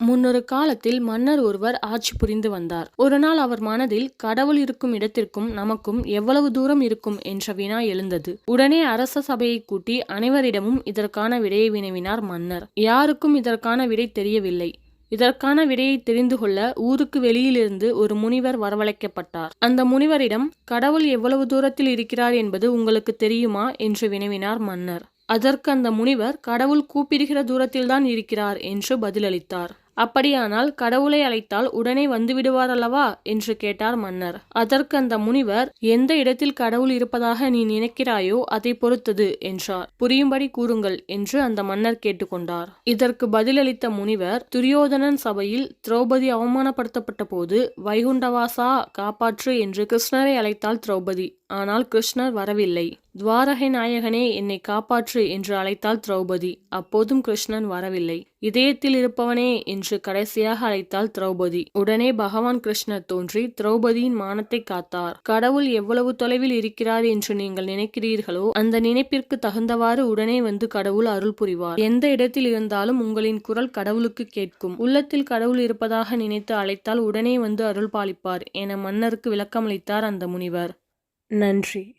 முன்னொரு காலத்தில் மன்னர் ஒருவர் ஆட்சி புரிந்து வந்தார். ஒரு நாள் அவர் மனதில் கடவுள் இருக்கும் இடத்திற்கும் நமக்கும் எவ்வளவு தூரம் இருக்கும்? என்ற வினா எழுந்தது. உடனே அரச சபையை கூட்டி அனைவரிடமும் இதற்கான விடையை வினவினார் மன்னர். யாருக்கும் இதற்கான விடை தெரியவில்லை. இதற்கான விடையை தெரிந்து கொள்ள ஊருக்கு வெளியிலிருந்து ஒரு முனிவர் வரவழைக்கப்பட்டார். அந்த முனிவரிடம் கடவுள் எவ்வளவு தூரத்தில் இருக்கிறார் என்பது உங்களுக்கு தெரியுமா? என்று வினவினார் மன்னர். அதற்கு அந்த முனிவர் கடவுள் கூப்பிடுகிற தூரத்தில்தான் இருக்கிறார் என்று பதிலளித்தார். அப்படியானால் கடவுளை அழைத்தால் உடனே வந்துவிடுவார் அல்லவா என்று கேட்டார் மன்னர். அதற்கு அந்த முனிவர் எந்த இடத்தில் கடவுள் இருப்பதாக நீ நினைக்கிறாயோ அதை பொறுத்தது என்றார். புரியும்படி கூறுங்கள் என்று அந்த மன்னர் கேட்டுக்கொண்டார். இதற்கு பதிலளித்த முனிவர் துரியோதனன் சபையில் திரௌபதி அவமானப்படுத்தப்பட்ட போது வைகுண்டவாசா காப்பாற்று என்று கிருஷ்ணரை அழைத்தாள் திரௌபதி. ஆனால் கிருஷ்ணர் வரவில்லை. துவாரகை நாயகனே என்னை காப்பாற்று என்று அழைத்தாள் திரௌபதி. அப்போதும் கிருஷ்ணன் வரவில்லை. இதயத்தில் இருப்பவனே என்று கடைசியாக அழைத்தாள் திரௌபதி. உடனே பகவான் கிருஷ்ணர் தோன்றி திரௌபதியின் மானத்தை காத்தார். கடவுள் எவ்வளவு தொலைவில் இருக்கிறார் என்று நீங்கள் நினைக்கிறீர்களோ அந்த நினைப்பிற்கு தகுந்தவாறு உடனே வந்து கடவுள் அருள் புரிவார். எந்த இடத்தில் இருந்தாலும் உங்களின் குரல் கடவுளுக்கு கேட்கும். உள்ளத்தில் கடவுள் இருப்பதாக நினைத்து அழைத்தால் உடனே வந்து அருள் பாலிப்பார் என மன்னருக்கு விளக்கமளித்தார் அந்த முனிவர். நன்றி.